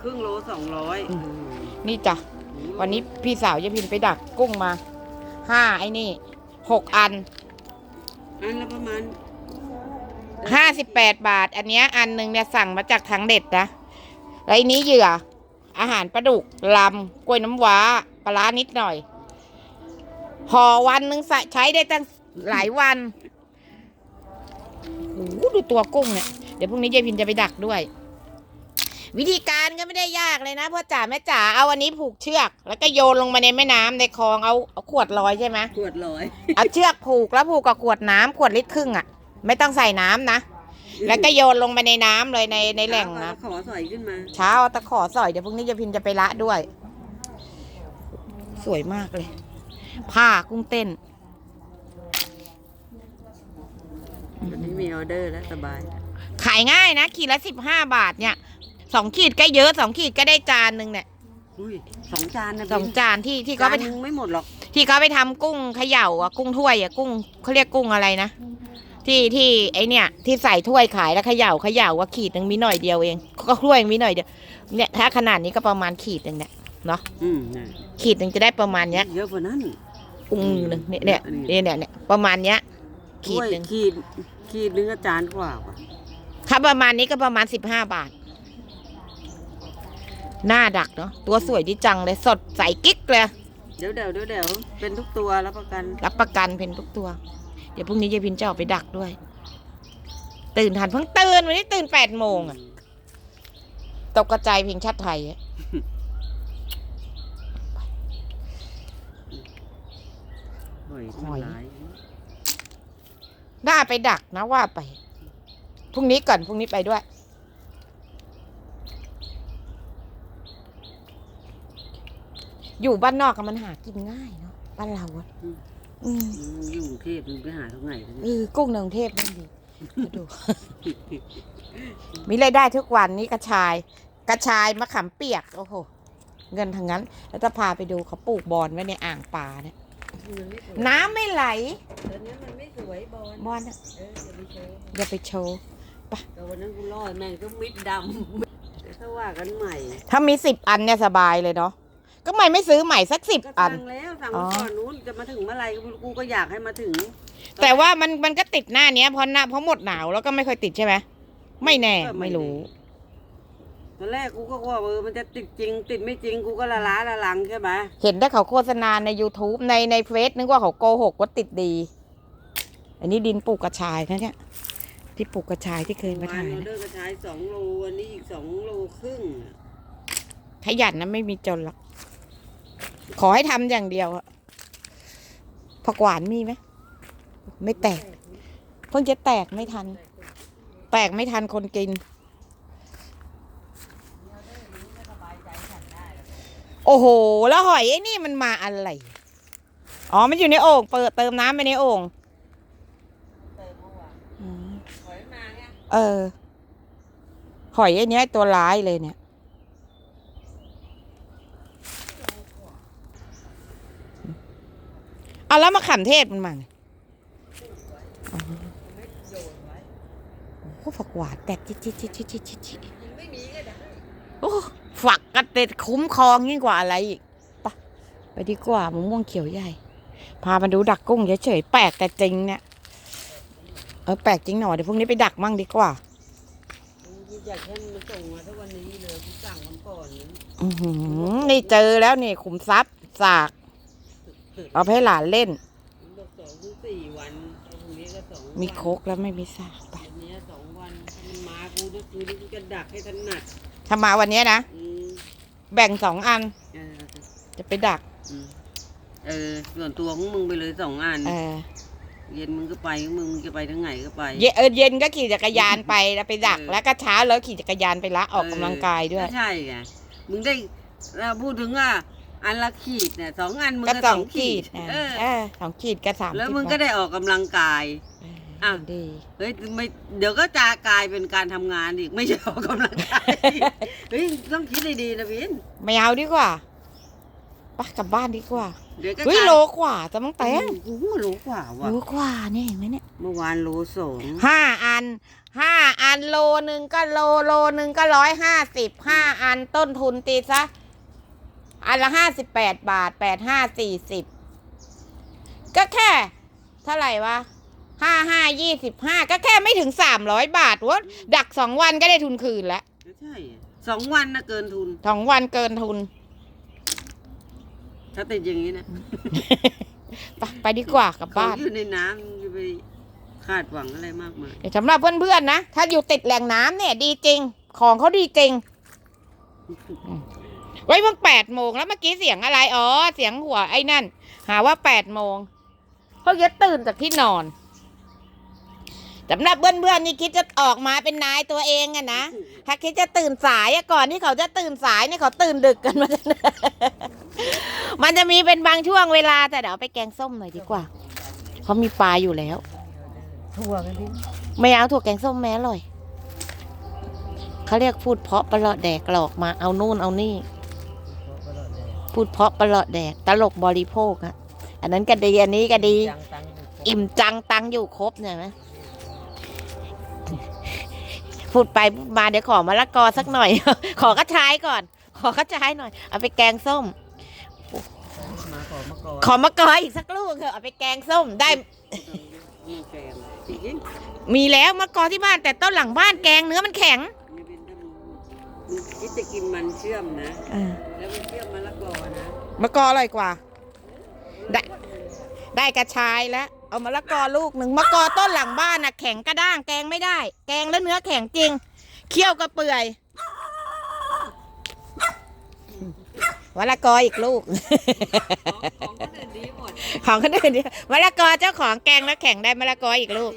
ครึ่งโลสองร้อยอืมนี่จ้ะ วันนี้พี่สาวยายพินไปดักกุ้งมาห้าไอ้นี่หกอัน อันละประมาณห้าสิบแปดบาท อันเนี้ยอันหนึ่งเนี่ยสั่งมาจากทางเด็ดนะแล้วอันนี้เหยื่อ อาหารปลาดุกลำกล้วยน้ำว้าปลาร้านิดหน่อยห่อวันหนึ่งใส่ใช้ได้ตั้งหลายวันโอ้โหดูตัวกุ้งเนี่ย เดี๋ยวพรุ่งนี้ยายพินจะไปดักด้วย วิธีการก็ไม่ได้ยากเลยนะพ่อจ๋าแม่จ๋าเอาอันนี้ผูกเชือก แล้วก็โยนลงมาในแม่น้ำในคลองเอาเอาขวดลอยใช่ไหม ขวดร้อยเอาเชือกผูกแล้วผูกกับขวดน้ำขวดลิตรครึ่งอะ ไม่ต้องใส่น้ำนะ แล้วก็โยนลงไปในน้ำเลยในในแหล่งนะขอสอยขึ้นมา เช้าเอาตะขอสอยเดี๋ยวพรุ่งนี้จะพินจะไปละด้วย สวยมากเลย ผ้ากุ้งเต้น วันนี้มีออเดอร์แล้วสบาย ขายง่ายนะขีดละสิบห้าบาทเนี่ย สองขีดก็เยอะสองขีดก็ได้จานหนึ่งเนี่ยอุ้ยสองจานนะสองจานที่ที่เขาเขาไปไปทนึงไม่หมดหรอกำที่เขาไปทำกุ้งเขย่าอะกุ้งถ้วยอะกุ้งเขาเรียกกุ้งอะไรนะที่ที่ไอเนี่ย ที่ใส่ถ้วยขายแล้วเขย่าเขย่าว่าขีดหนึ่งมีหน่อยเดียวเอง ก็ถ้วยมีหน่อยเดียวเนี่ยถ้าขนาดนี้ก็ประมาณขีดหนึ่งเนี่ยเนาะอืมน่ะขีดหนึ่งจะได้ประมาณเนี้ยเยอะกว่านั้นอุ้งหนึ่งเนี่ยเนี่ยอันนี้เนี่ยเนี่ยเนี่ยประมาณเนี้ย ขีดถ้วยหนึ่งขีดขีดนึงอาจารย์กว่าว่ะถ้าประมาณนี้ก็ประมาณสิบห้าบาท หน้าดักเนาะตัวสวยดีจังเลยสดใสกิ๊กเลยเดี๋ยวเดี๋ยวเดี๋ยวเดี๋ยวเป็นทุกตัวแล้วประกันรับประกันเป็นทุกตัว เดี๋ยวพรุ่งนี้ยายพินจะออกไปดักด้วย ตื่นทันเพิ่งตื่นวันนี้ตื่นแปดโมงอะตกกระจายเพลงชาติไทยอะหอยหอยหลายน่าไปดักนะว่าไปพรุ่งนี้ก่อนพรุ่งนี้ไปด้วย อยู่บ้านนอกอะมันหากินง่ายเนาะบ้านเราอะอืมอืมอยู่กรุงเทพมึงไปหาเท่าไหร่กันเออกุ้งในกรุงเทพนั่นดีมาดู มีรายได้ทุกวันนี้กระชาย กระชายมะขามเปียก โอ้โห เงินทางนั้น แล้วจะพาไปดูเขาปลูกบอนไว้ในอ่างปลาเนี่ย น้ำไม่ไหลตอนนี้มันไม่สวยบอลบอนอะเอออย่าไปโชว์อย่าไปโชว์แต่วันนั้นกูรอดแม่งก็มิดดำเดี๋ยวถ้าว่ากันใหม่ ถ้ามีสิบอันเนี่ยสบายเลยเนาะ ก็ไม่ไม่ซื้อใหม่สักสิบก็อัน สั่งแล้วสั่งอ๋อมาก่อนนู้นจะมาถึงเมื่อไหร่กูกูก็อยากให้มาถึงแต่ว่ามันมันก็ติดหน้าเนี้ยเพราะหน้าเพราะหมดหนาวแล้วก็ไม่ค่อยติดใช่ไหมไม่แน่ไม่รู้ ตอนแรกกูก็ว่าเออมันจะติดจริง ติดไม่จริงกูก็ละล้าละลังใช่ไหมเห็นได้เขาโฆษณาใน YouTube ในในเฟซนึกว่าเขาโกหกว่าติดดี อันนี้ดินปลูกกระชายนะเนี่ยที่ปลูกกระชายที่เคยมาวานถ่ายออนะเดอร์กระชายสองโลอันนี้อีกสองโลครึ่งขยันนะไม่มีจนหรอก ขอให้ทำอย่างเดียวอะผักหวานมีไหม ไม่แตก เพิ่งจะแตกไม่ทัน แตกไม่ทันคนกิน โอ้โห แล้วหอยไอ้นี่มันมาอะไร อ๋อ มันอยู่ในโอ่ง เปิดเติมน้ำไปในโอ่งเติมเมื่อวานอืมหอยมาไงเออ หอยไอ้เนี้ยตัวร้ายเลยเนี่ย เอาแล้วมะขามเทศมันมาไงอ๋อโอ้โหฝักหวานแตกจิจิจิจิจิจิจิไม่มีก็ได้โอ้ฝักกระเต็ดคุ้มครองยิ่งกว่าอะไรอีกไปะไปดีกว่ามะม่วงเขียวใหญ่ พามาดูดักกุ้งเฉยๆแปลกแต่จริงเนี่ยเออแปลกจริงหน่อยเดี๋ยวพรุ่งนี้ไปดักมั่งดีกว่ากูอยากให้มันส่งมาทุกวันนี้เลยกูสั่งมันก่อนนี้อือหือนี่เจอแล้วนี่ขุมทรัพย์สาก เอาไปให้หลานเล่น มันบอกสองถึงสี่วันไอ้พวกนี้ก็สองวันมีโคกแล้วไม่มีสากไปอันเนี้ยสองวันถ้ามันมากูก็คือนี่กูจะดักให้ถนัดถ้ามาวันเนี้ยนะ อืมแบ่งสองอันเออจะไปดักอืมเออส่วนตัวของมึงไปเลยสองอัน เออเย็นมึงก็ไปของมึงมึงจะไปทั้งไหนก็ไป เยเออเย็นก็ขี่จักรยานไปแล้วไปดัก เออ แล้วก็เช้าแล้วขี่จักรยานไปละออกกำลังกายด้วยก็ใช่ไงมึงได้เราพูดถึงว่า อันละขีดเนี่ยสองอันมึงก็ก็สสอองงขีขีดดอะเออเออสองขีดก็สามแล้วสิบมึงก็ได้ออกกำลังกายเอออะดีเฮ้ยไม่เดี๋ยวก็จะกลายเป็นการทำงานอีกไม่ใช่ออกกำลังกายเฮ้ยต้องคิดให้ดีนะพินไม่เอาดีกว่าไปไปกลับบ้านดีกว่าเดี๋ยวก็เฮ้ยกลายโลกว่าจะมั้งแตงโอ้โหโลกว่าว่ะโลกว่าเนี่ยเห็นไหมเนี่ยเมื่อวานโลสองห้าอันห้าอันโลหนึ่งก็โลโลหนึ่งก็ร้อยห้าสิบห้าอันต้นทุนตีซะ อันละห้าสิบแปดบาทแปดห้าสี่สิบก็แค่ เท่าไหร่วะห้าห้ายี่สิบห้าก็แค่ไม่ถึงสามร้อยบาทวะดักสองวันก็ได้ทุนคืนแล้วก็ใช่สองวันนะเกินทุนสองวันเกินทุน ถ้าติดอย่างนี้นะ ไปไปดีกว่ากลับเขาบ้านอยู่ในน้ำจะไปคาดหวังอะไรมากมายเดี๋ยวสำหรับเพื่อนๆนะ ถ้าอยู่ติดแหล่งน้ำเนี่ย ดีจริง ของเขาดีจริง ไว้เพิ่งแปดโมงแล้วเมื่อกี้เสียงอะไร อ๋อ เสียงหัวไอ้นั่น หาว่าแปดโมงเพิ่งจะตื่นจากที่นอนสำหรับเพื่อนๆนี่คิดจะออกมาเป็นนายตัวเองอะนะ ถ้าคิดจะตื่นสายอะก่อนที่เขาจะตื่นสายเนี่ยเขาตื่นดึกกันมามันจะมีเป็นบางช่วงเวลาแต่เดี๋ยวเอาไปแกงส้มหน่อยดีกว่าเขามีปลาอยู่แล้วทั่วกันดิไม่เอาถั่วแกงส้มแม้อร่อยเขาเรียกพูดเพราะประหลอดแดกหลอกมาเอานู่นเอานี่ พูดเพราะประหลอดแดกตลกบริโภคอะอันนั้นก็ดีอันนี้ก็ดีจังตังอิ่มจังตังอยู่ครบเนี่ยไหมพูดไปพูดมาเดี๋ยวขอมะละกอสักหน่อย ขอกระชายก่อน ขอกระชายหน่อย เอาไปแกงส้มมาขอมาก่อนขอมะกออีกสักลูกเถอะเอาไปแกงส้มได้มีแกงจริงมีแล้วมะกอที่บ้านแต่ต้นหลังบ้านแกงเนื้อมันแข็ง คิดจะกินมันเชื่อมนะแล้วมันเชื่อมมะละกอนะมะกออร่อยกว่า ได้ ได้กระชายแล้ว เอามะละกอลูกหนึ่งมะกอต้นหลังบ้านน่ะแข็งกระด้างแกงไม่ได้ แกงแล้วเนื้อแข็งจริง เคี่ยวกระเปื่อยมะละกออีกลูก ของคนอื่นดีหมดของคนอื่นดิมะละกอเจ้าของแกงแล้วแข็งได้มะละกออีกลูก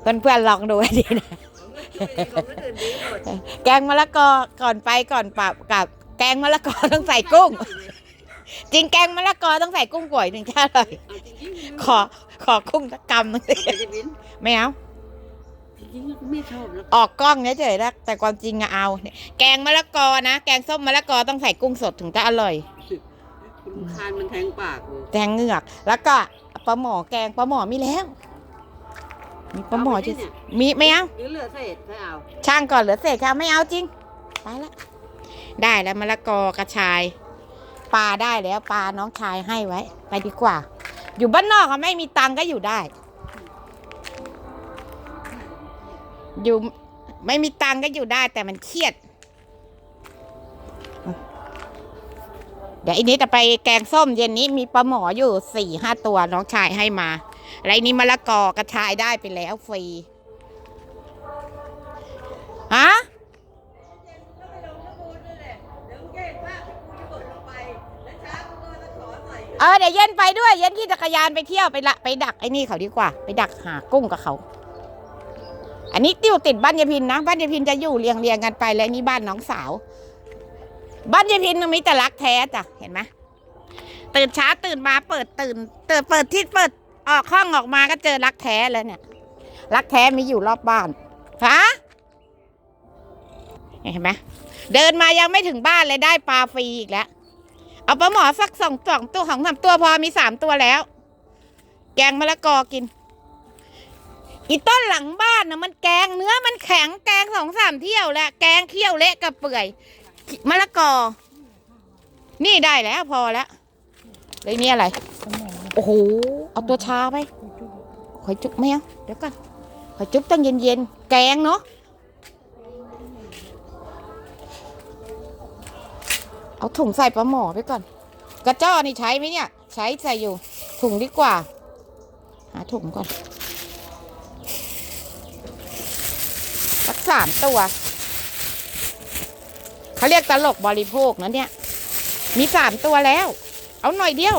เพื่อนๆลองดูให้ดีนะ ของคนอื่นดีหมดแกงมะละกอก่อนไปก่อนปรับกับแกงมะละกอต้องใส่กุ้ง จริงแกงมะละกอต้องใส่กุ้งก่อยถึงจะอร่อยเอาจริงๆขอขอกุ้งสักกำหนึงสิไม่จะบินไม่เอาจริงๆก็ไม่ชอบแล้วออกกล้องเฉยๆนะแต่ความจริงอะเอา แกงมะละกอนะแกงส้มมะละกอต้องใส่กุ้งสดถึงจะอร่อยคุณคานมันแทงปากเลยแกงเหงือก แล้วก็ปลาหมอแกงปลาหมอมีแล้ว มีปลาหมอจะมีไม่เอาหรือเหลือเศษให้เอาช่างก่อนเหลือเศษค่ะไม่เอาจริงไปละได้แล้วมะละกอกระชาย ปลาได้แล้วปลาน้องชายให้ไว้ ไปดีกว่า อยู่บ้านนอกอะไม่มีตังค์ก็อยู่ได้ อยู่ไม่มีตังค์ก็อยู่ได้แต่มันเครียด เดี๋ยวอันนี้จะไปแกงส้มเย็นนี้มีปลาหมออยู่สี่ห้าตัวน้องชายให้มา แล้วอันนี้มะละกอกระชายได้ไปแล้วฟรีฮะเออเดี๋ยวเย็นไปด้วย เย็นขี่จักรยานไปเที่ยวไปละไปดักไอ้นี่เขาดีกว่า ไปดักหากุ้งกับเขา อันนี้ติ้วติดบ้านยายพินนะ บ้านยายพินจะอยู่เรียงเรียงกันไปแล้วนี่บ้านน้องสาว บ้านยายพินมันมีแต่รักแท้จ้ะเห็นไหมตื่นเช้าตื่นมาเปิดตื่นเตื่นเปิดที่เปิด ออกห้องออกมาก็เจอรักแท้แล้วเนี่ย รักแท้มีอยู่รอบบ้านฮะเห็นไหมเดินมายังไม่ถึงบ้านเลยได้ปลาฟรีอีกแล้ว เอาปลาหมอสักสองสองตัวของสามตัวพอมีสามตัวแล้ว แกงมะละกอกิน อีต้นหลังบ้านนะมันแกงเนื้อมันแข็งแกงสองสามเที่ยวแล้วแกงเคี่ยวเละกับเปื่อยมะละกอ นี่ได้แล้วพอแล้วเลยนี่อะไร โอ้โห เอาตัวชาไปขอยจุ๊บไหมเอาเดี๋ยวก่อนขอยจุ๊บตั้งเย็นๆ แกงเนาะ เอาถุงใส่ปลาหมอไปก่อน กระจ้อนี่ใช้ไหมเนี่ย ใช้ใส่อยู่ ถุงดีกว่า หาถุงก่อน สักสามตัว เขาเรียกตลกบริโภคนะเนี่ย มีสามตัวแล้ว เอาหน่อยเดียว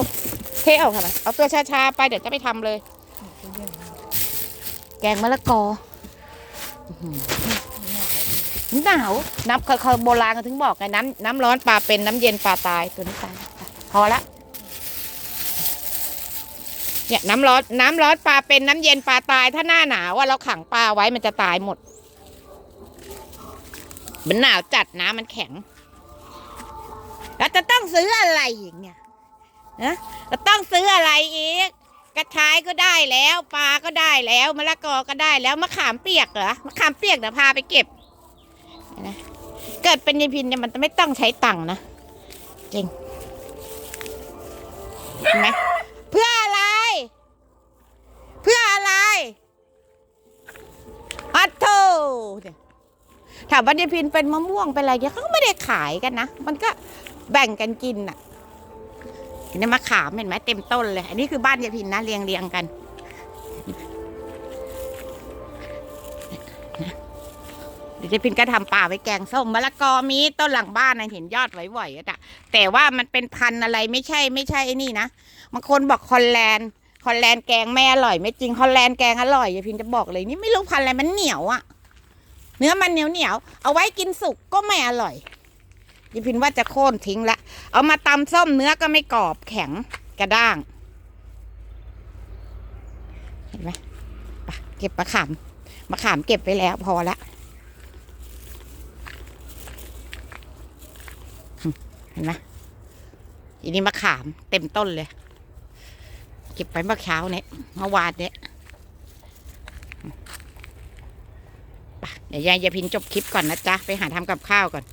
เทเอาค่ะเอาตัวชาๆไปเดี๋ยวจะไปทำเลย แกงมะละกอหนาวน้ำเคยโบราณกันถึงบอกไงน้ำน้ำร้อนปลาเป็นน้ำเย็นปลาตายตัวนี้ตายพอละเนี่ยน้ำร้อนน้ำร้อนปลาเป็นน้ำเย็นปลาตายถ้าหน้าหนาวว่าเราขังปลาไว้มันจะตายหมด มันหนาวจัดน้ำมันแข็งแล้วจะต้องซื้ออะไรอีกเนี่ย นะจะต้องซื้ออะไรอีก กระชายก็ได้แล้วปลาก็ได้แล้วมะละกอก็ได้แล้วมะขามเปียกเหรอมะขามเปียกเดี๋ยวพาไปเก็บนะเกิดเป็นยายพินเนี่ยมันจะไม่ต้องใช้ตังค์นะจริงเห็นไหมเพื่ออะไร เพื่ออะไรอัดโทถามว่ายายพินเป็นมะม่วงเป็นอะไรเนี่ยเขาก็ไม่ได้ขายกันนะ มันก็แบ่งกันกินน่ะ เห็นไหมมะขามเห็นไหมเต็มต้นเลย อันนี้คือบ้านยายพินนะเรียงเรียงกันเดี๋ยวยายพินก็ทำป่าไว้แกงส้มมะละกอมีต้นหลังบ้านนะเห็นยอดไหวๆอะจ้ะแต่ว่ามันเป็นพันอะไรไม่ใช่ไม่ใช่ไอ้นี่นะบางคนบอกคอนแลนด์คอนแลนด์แกงไม่อร่อย ไม่จริงคอนแลนด์แกงอร่อยยายพินจะบอกเลยนี่ไม่รู้พันอะไรมันเหนียวอะเนื้อมันเหนียวเหนียวๆเอาไว้กินสุกก็ไม่อร่อย ยายพินว่าจะโค่นทิ้งละ เอามาตำส้มเนื้อก็ไม่กรอบแข็งกระด้าง เห็นไหมไปเก็บมะขามมะขามเก็บไปแล้วพอละเห็นไหมอันนี้มะขามเต็มต้นเลย เก็บไปเมื่อเช้าเนี่ยเมื่อวานเนี่ยเดี๋ยวยายยาพินจบคลิปก่อนนะจ๊ะ ไปหาทำกับข้าวก่อน